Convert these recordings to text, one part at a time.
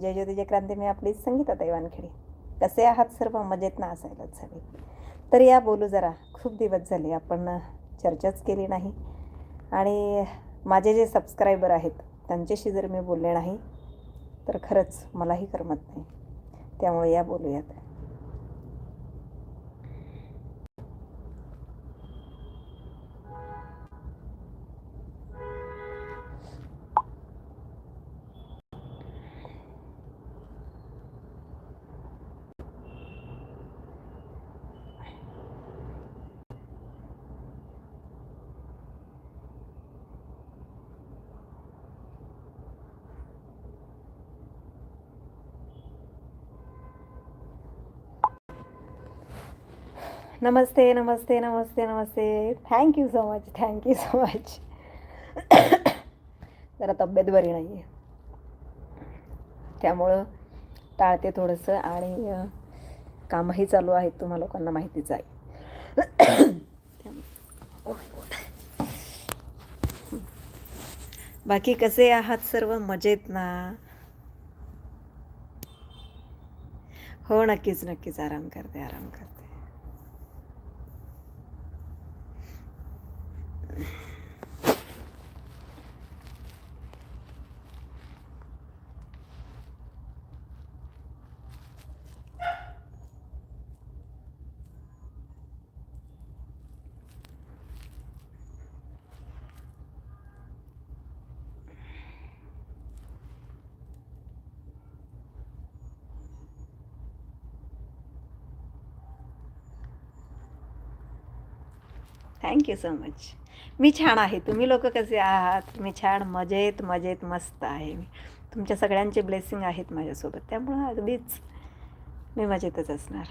जय ज्योतिजय क्रांती मी आपली संगीता वानखेडे. कसे आहात सर्व? मजेत ना असायलाच हवे तर या बोलू जरा. खूप दिवस झाले आपण चर्चाच केली नाही. आणि माझे जे सबस्क्रायबर आहेत त्यांच्याशी जर मी बोलले नाही तर खरंच मलाही करमत नाही. त्यामुळे या बोलूयात. नमस्ते नमस्ते नमस्ते नमस्ते. Thank you so much thank you so much जरा तब्येत बरी नाही आहे त्यामुळं टाळते थोडंसं आणि कामही चालू आहेत तुम्हा लोकांना माहितीच आहे. बाकी कसे आहात सर्व? मजेत ना? हो नक्कीच नक्कीच. आराम करते आराम करते. थँक्यू सो मच मी छान आहे. तुम्ही लोक कसे आहात? मी छान मजेत मजेत मस्त आहे. मी तुमच्या सगळ्यांचे ब्लेसिंग आहेत माझ्यासोबत. त्यामुळं अगदीच मी मजेतच असणार.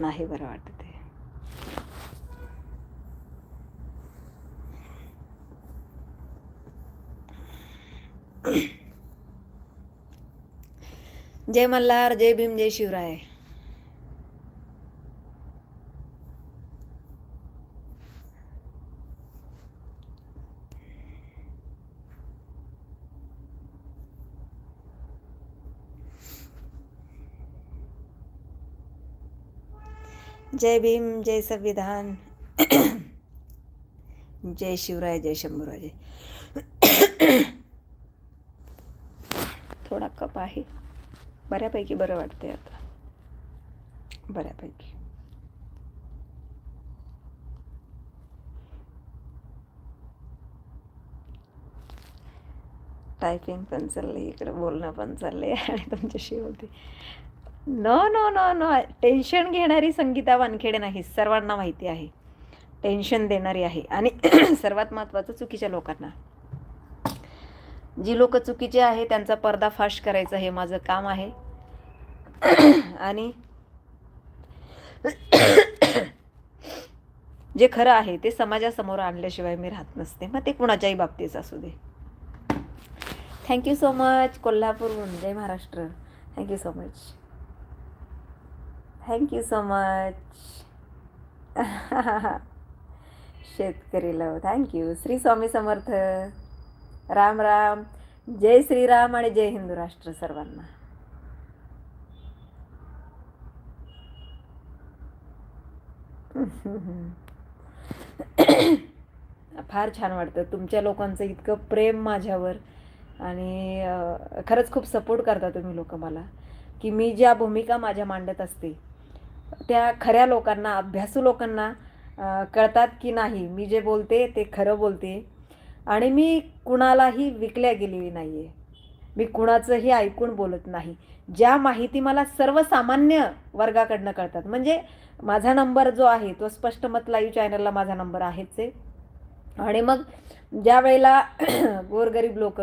नाही बरं वाटत ते. जय मल्हार जय भीम जय शिवराय. जय भीम जय संविधान। जय शिवराय जय शंभूराजे। थोडा कप आहे. बऱ्यापैकी बरं वाटतंय आता. बऱ्यापैकी. टायपिंग पण चाललंय इकडं बोलणं पण चाललंय आणि तुमच्याशी बोलते. No no no no tension घेणारी संगीता वानखेडे नाही सर्वांना माहिती आहे. टेन्शन देणारी आहे. आणि सर्वात महत्त्वाचं चुकीच्या लोकांना. जी लोक चुकीचे आहे त्यांचा पर्दाफाश करायचं हे माझं काम आहे. आणि जे खरं आहे ते समाजासमोर आणल्याशिवाय मी राहत नसते. मग ते कुणाच्याही बाबतीत असू दे. थँक्यू सो मच कोल्हापूरहून. जय Maharashtra. Thank you so much thank you so much शेतकरी love. Thank you Shri Swami Samarth. Ram Ram. जय श्रीराम आणि जय हिंदू राष्ट्र सर्वांना. फार छान वाटतं. तुमच्या लोकांचं इतकं प्रेम माझ्यावर आणि खरंच खूप सपोर्ट करता तुम्ही लोक मला. की मी ज्या भूमिका माझ्या मांडत असते त्या खऱ्या लोकांना अभ्यासू लोकांना कळतात की नाही मी जे बोलते ते खरं बोलते. आणि मी कुणालाही विकल्या गेलेली नाही आहे मी कुणाचंही ऐकून बोलत नाही. ज्या माहिती मला सर्वसामान्य वर्गाकडनं कळतात. म्हणजे माझा नंबर जो आहे तो स्पष्ट मत लाईव्ह चॅनलला माझा नंबर आहेच आहे. आणि मग ज्या वेळेला गोरगरीब लोक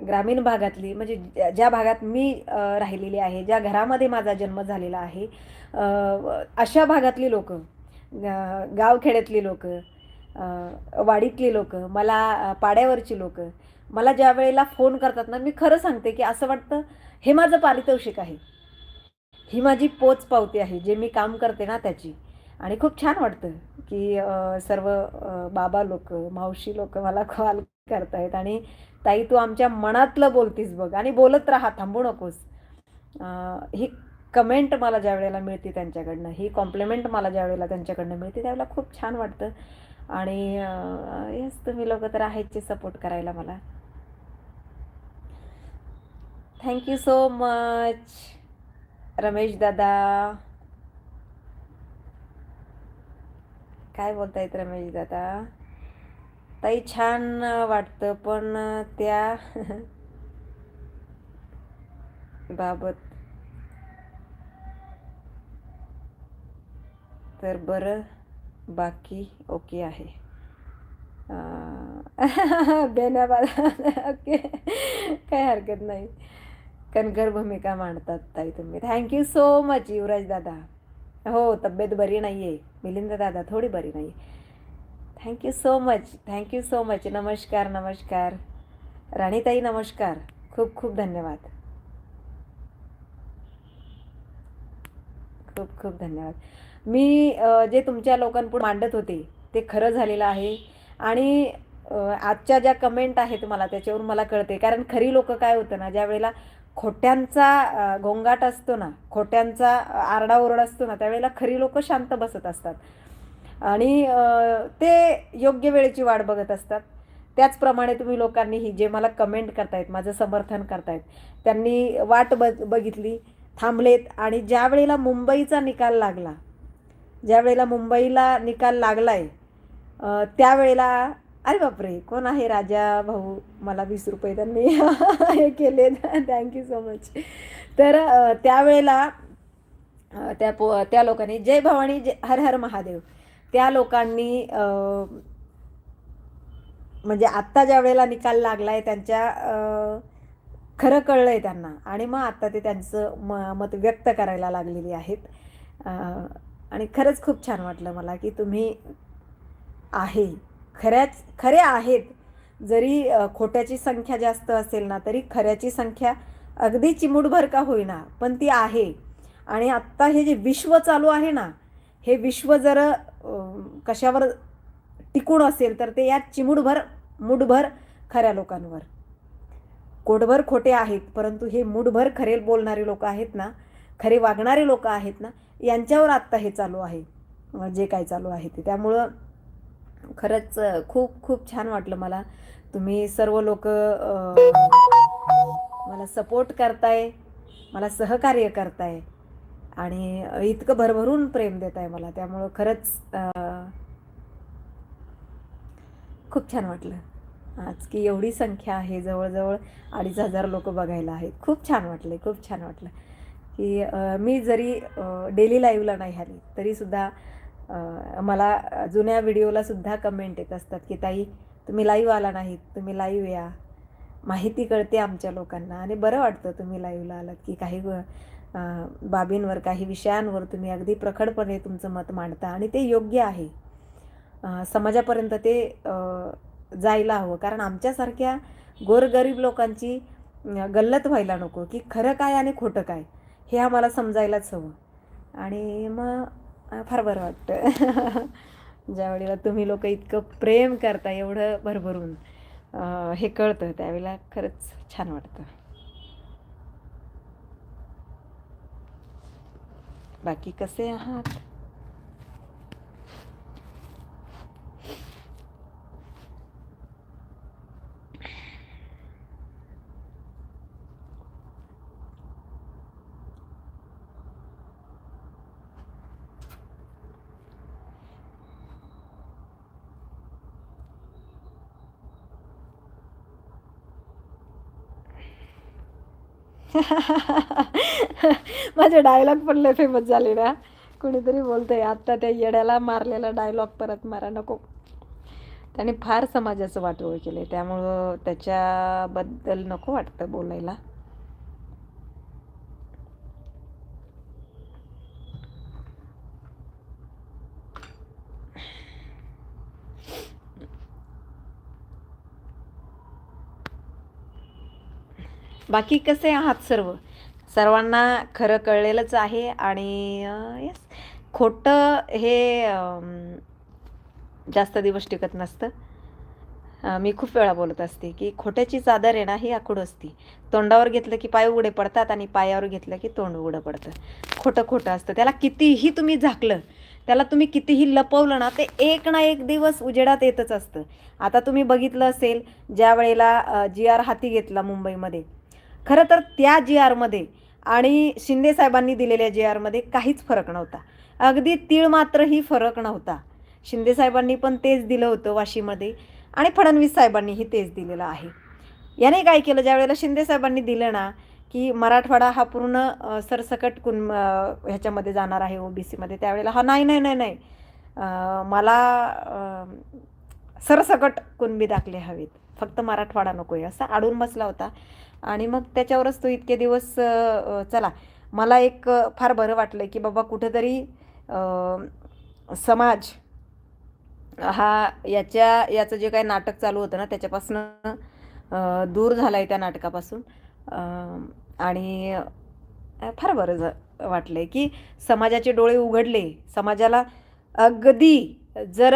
ग्रामीण भागातली म्हणजे ज्या- ज्या भागात मी राहिलेली आहे ज्या घरामध्ये माझा जन्म झालेला आहे अशा भागातली लोक गावखेड्यातली लोक वाडीतली लोकं मला पाड्यावरची लोकं मला ज्या वेळेला फोन करतात ना मी खरं सांगते की असं वाटतं हे माझं पारितोषिक आहे. ही माझी पोच पावती आहे जे मी काम करते ना त्याची. आणि खूप छान वाटतं की सर्व बाबा लोक मावशी लोक मला कॉल करतायत आणि ताई तू आमच्या मनातलं बोलतीस बघ आणि बोलत राहा थांबू नकोस. ही कमेंट मला ज्या वेळेला मिळते त्यांच्याकडनं ही कॉम्प्लिमेंट मला ज्या वेळेला त्यांच्याकडनं मिळते त्यावेळेला खूप छान वाटतं. आणि येस तुम्ही लोक तर आहेतचे सपोर्ट करायला मला. थँक्यू सो मच रमेश दादा. काय बोलतायत रमेश दादा? ताई छान वाटतं पण त्या बाबत तर बरं बाकी ओके आहे. बेनाबाद ओके. काय हरकत नाही. कणखर भूमिका मांडतात ताई तुम्ही. थँक्यू सो मच युवराज दादा. हो तब्येत बरी नाही आहे मिलिंद दादा थोडी बरी नाही thank you so much thank you so much नमस्कार नमस्कार. राणीताई नमस्कार. खूप खूप धन्यवाद. खूप खूप धन्यवाद. मी जे तुमच्या लोकांपुढे मांडत होते ते खरं झालेलं आहे. आणि आजच्या ज्या कमेंट आहेत मला त्याच्यावर मला कळते कारण खरी लोक काय होतं ना ज्या वेळेला खोट्यांचा गोंगाट असतो ना खोट्यांचा आरडाओरड असतो ना त्यावेळेला खरी लोक शांत बसत असतात. आणि ते योग्य वेळेची वाट बघत असतात. त्याचप्रमाणे तुम्ही लोकांनी ही जे मला कमेंट करतायत माझं समर्थन करतायत त्यांनी वाट बघ बघितली थांबलेत. आणि ज्या वेळेला मुंबईचा निकाल लागला ज्या वेळेला मुंबईला निकाल लागलाय आहे त्यावेळेला अरे बापरे कोण आहे राजा भाऊ? मला वीस रुपये त्यांनी हे केले. थँक्यू सो मच तर त्यावेळेला त्या पो त्या लोकांनी जय भवानी जय हर हर महादेव त्या लोकांनी म्हणजे आत्ता ज्या वेळेला निकाल लागलाय त्यांच्या खरं कळलं आहे त्यांना. आणि मग आत्ता ते त्यांचं म मत व्यक्त करायला लागलेली आहेत. आणि खरंच खूप छान वाटलं मला की तुम्ही आहे. खऱ्याच खरे आहेत. जरी खोट्याची संख्या जास्त असेल ना तरी खऱ्याची संख्या अगदी चिमूटभर का होईना पण ती आहे. आणि आत्ता हे जे विश्व चालू आहे ना हे विश्व जर कशावर टिकून असेल तर ते या चिमूटभर मुठभर खऱ्या लोकांवर. कोटभर खोटे आहेत परंतु हे मुठभर खरे बोलणारे लोक आहेत ना खरे वागणारे लोक आहेत ना यांच्यावर आत्ता हे चालू आहे. जे काय चालू आहे ते. त्यामुळं खरंच खूप खूप छान वाटलं मला. तुम्ही सर्व लोक मला सपोर्ट करताय मला सहकार्य करताय आणि इतकं भरभरून प्रेम देत आहे मला. त्यामुळं खरंच खूप छान वाटलं. आज की एवढी संख्या आहे जवळजवळ अडीच हजार लोक बघायला आहेत. खूप छान वाटले खूप छान वाटलं. की मी जरी डेली लाईव्हला नाही आली तरीसुद्धा मला जुन्या व्हिडिओलासुद्धा कमेंट येत असतात की ताई तुम्ही लाईव्ह आला नाहीत तुम्ही लाईव्ह या. माहिती कळते आमच्या लोकांना. आणि बरं वाटतं तुम्ही लाईव्हला आलात की काही बाबींवर काही विषयांवर तुम्ही अगदी प्रखडपणे तुमचं मत मांडता आणि ते योग्य आहे. समाजापर्यंत ते जायला हवं. कारण आमच्यासारख्या गोरगरीब लोकांची गल्लत व्हायला नको की खरं काय आणि खोटं काय. हे आम्हाला समजायलाच हवं. आणि मग फार बरं वाटतं. ज्या वेळेला तुम्ही लोक इतकं प्रेम करता एवढं भरभरून हे कळतं त्यावेळेला खरंच छान वाटतं. बाकी कसे आहात? माझे डायलॉग पण लय फेमस झाले ना. कुणीतरी बोलतंय आत्ता त्या येड्याला मारलेला डायलॉग परत मारा नको. त्याने फार समाजाचं वाटोळ केलं आहे त्यामुळं त्याच्याबद्दल नको वाटतं बोलायला. बाकी कसे आहात सर्व? सर्वांना खरं कळलेलंच आहे आणि यस खोटं हे जास्त दिवस टिकत नसतं. मी खूप वेळा बोलत असते की खोट्याची चादर आहे ना ही आखूड असती. तोंडावर घेतलं की पाय उघडे पडतात आणि पायावर घेतलं की तोंड उघडं पडतं. खोटं खोटं असतं. त्याला कितीही तुम्ही झाकलं त्याला तुम्ही कितीही लपवलं ना ते एक ना एक दिवस उजेडात येतच असतं. आता तुम्ही बघितलं असेल ज्या वेळेला जी आर हाती घेतला मुंबईमध्ये खरं तर त्या जी आरमध्ये आणि शिंदे साहेबांनी दिलेल्या जी आरमध्ये काहीच फरक नव्हता. अगदी तीळ मात्रही फरक नव्हता. शिंदे साहेबांनी पण तेच दिलं होतं वाशीमध्ये आणि फडणवीस साहेबांनीही तेच दिलेलं आहे. याने काय केलं? ज्या वेळेला शिंदे साहेबांनी दिलं ना की मराठवाडा हा पूर्ण सरसकट कुण ह्याच्यामध्ये जाणार आहे ओ बी सीमध्ये त्यावेळेला हा नाही नाही नाही नाही. मला सरसकट कुणबी दाखले हवेत. फक्त मराठवाडा नको आहे असा अडून बसला होता. आणि मग त्याच्यावरच तो इतके दिवस चला. मला एक फार बरं वाटलं की बाबा कुठंतरी समाज हा याच्या याचं जे काही नाटक चालू होतं ना त्याच्यापासून दूर झाला आहे त्या नाटकापासून. आणि फार बरं झ वाटलं आहे की समाजाचे डोळे उघडले. समाजाला अगदी जर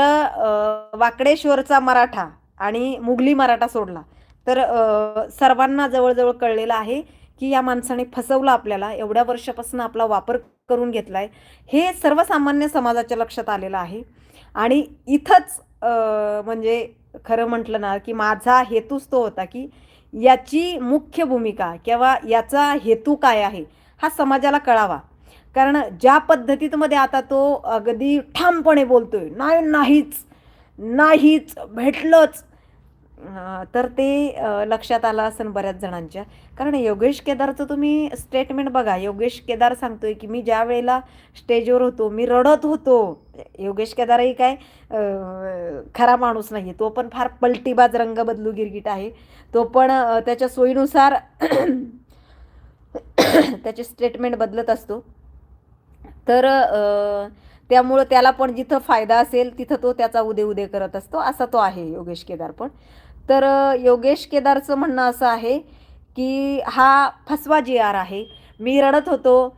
वाकडेश्वरचा मराठा आणि मुघली मराठा सोडला. तर सर्वांना जवळजवळ कळलेलं आहे की या माणसाने फसवलं आपल्याला एवढ्या वर्षापासून आपला वापर करून घेतला आहे हे सर्वसामान्य समाजाच्या लक्षात आलेलं आहे. आणि इथंच म्हणजे खरं म्हटलं ना की माझा हेतूच तो होता की याची मुख्य भूमिका किंवा याचा हेतू काय आहे हा समाजाला कळावा. कारण ज्या पद्धतीमध्ये आता तो अगदी ठामपणे बोलतोय नाही नाहीच नाहीच भेटलंच तर ते लक्षात आलं असेल बऱ्याच जणांच्या. कारण योगेश केदारचं तुम्ही स्टेटमेंट बघा. योगेश केदार सांगतोय की मी ज्या वेळेला स्टेजवर होतो मी रडत होतो. योगेश केदारही काय खरा माणूस नाही तो पण फार पलटीबाज रंग बदलू गिरगिट आहे. तो पण त्याच्या सोयीनुसार त्याचे स्टेटमेंट बदलत असतो. तर त्यामुळं त्याला पण जिथं फायदा असेल तिथं तो त्याचा उदे उदे करत असतो. असा तो आहे योगेश केदार पण. तर योगेश केदारचं म्हणणं असं आहे की हा फसवा जी आर आहे. मी रडत होतो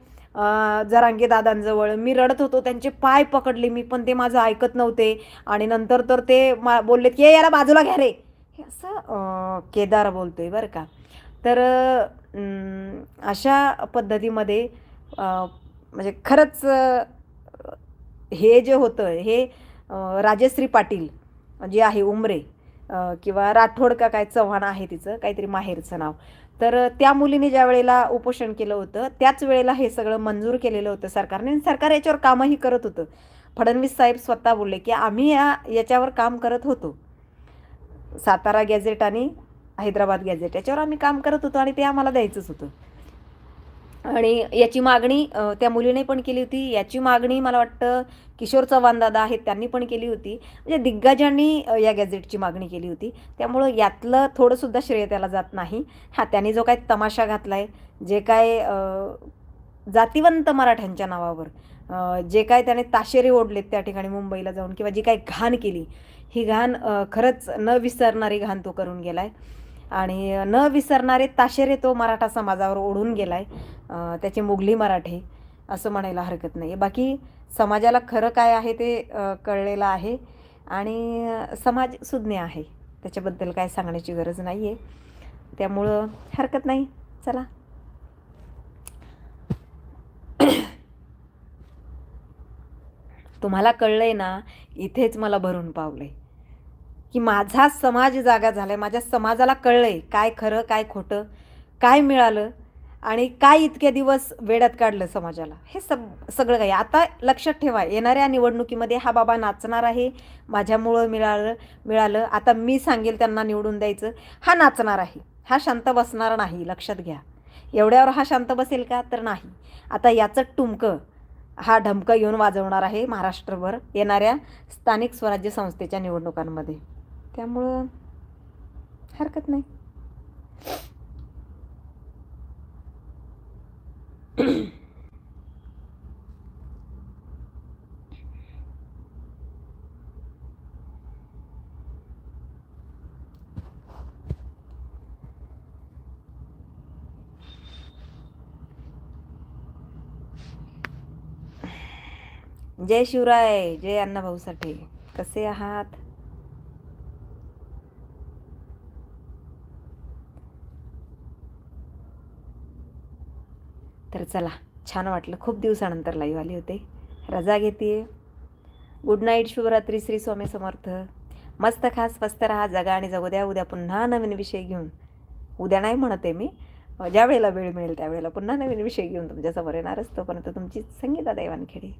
जरांगे दादांजवळ. मी रडत होतो त्यांचे पाय पकडले मी पण ते माझं ऐकत नव्हते. आणि नंतर तर ते मा बोललेत की "ए, याला बाजूला घ्या रे. हे असं केदार बोलतोय बरं का. तर अशा पद्धतीमध्ये म्हणजे खरंच हे जे होतं हे राजश्री पाटील जे आहे उमरे किंवा राठोड का काय चव्हाण आहे तिचं काहीतरी माहेरचं नाव. तर त्या मुलीने ज्या वेळेला उपोषण केलं होतं त्याच वेळेला हे सगळं मंजूर केलेलं होतं सरकारने. आणि सरकार याच्यावर कामही करत होतं. फडणवीस साहेब स्वतः बोलले की आम्ही या याच्यावर काम करत होतो. सातारा गॅझेट आणि हैदराबाद गॅझेट याच्यावर आम्ही काम करत होतो आणि ते आम्हाला द्यायचंच होतं. आणि याची मागणी त्या मुलीने पण केली होती. याची मागणी मला वाटतं किशोर चव्हाण दादा आहेत त्यांनी पण केली होती. म्हणजे दिग्गजांनी या गॅझेटची मागणी केली होती. त्यामुळं यातलं थोडंसुद्धा श्रेय त्याला जात नाही. हा त्यांनी जो काय तमाशा घातला आहे जे काय जातिवंत मराठ्यांच्या नावावर जे काय त्याने ताशेरे ओढलेत त्या ठिकाणी मुंबईला जाऊन किंवा जी काय घाण केली ही घाण खरंच न विसरणारी घाण तो करून गेला आहे आणि न विसरणारे ताशेरे तो मराठा समाजावर ओढून गेला आहे त्याचे मुघली मराठे असं म्हणायला हरकत नाही बाकी समाजाला खरं काय आहे ते कळलेलं आहे. आणि समाज सुज्ञ आहे. त्याच्याबद्दल काय सांगण्याची गरज नाही आहे त्यामुळं हरकत नाही. चला. तुम्हाला कळलंय ना इथेच मला भरून पावलंय. की माझा समाज जागा झाला आहे माझ्या समाजाला कळलं आहे काय खरं काय खोटं काय मिळालं आणि काय इतके दिवस वेड्यात काढलं समाजाला. हे सग सगळं काही. आता लक्षात ठेवा येणाऱ्या निवडणुकीमध्ये हा बाबा नाचणार आहे माझ्यामुळं मिळालं मिळालं. आता मी सांगेल त्यांना निवडून द्यायचं. हा नाचणार आहे. हा शांत बसणार नाही लक्षात घ्या. एवढ्यावर हा शांत बसेल का? तर नाही. आता याचं टुमकं हा ढमकं येऊन वाजवणार आहे महाराष्ट्रभर येणाऱ्या स्थानिक स्वराज्य संस्थेच्या निवडणुकांमध्ये. त्यामुळं हरकत नाही. जय शिवराय जय अण्णाभाऊ साठे. कसे आहात? तर चला छान वाटलं. खूप दिवसानंतर लाईव्ह आली होते. रजा घेते गुड नाईट शुभरात्री श्री स्वामी समर्थ. मस्त खास स्वस्त राहा जगा आणि जगू द्या. उद्या पुन्हा नवीन विषय घेऊन. उद्या नाही म्हणते मी. ज्या वेळेला वेळ मिळेल त्यावेळेला पुन्हा नवीन विषय घेऊन तुमच्यासमोर येणारच तोपर्यंत तुमची संगीता दैवानखेडी.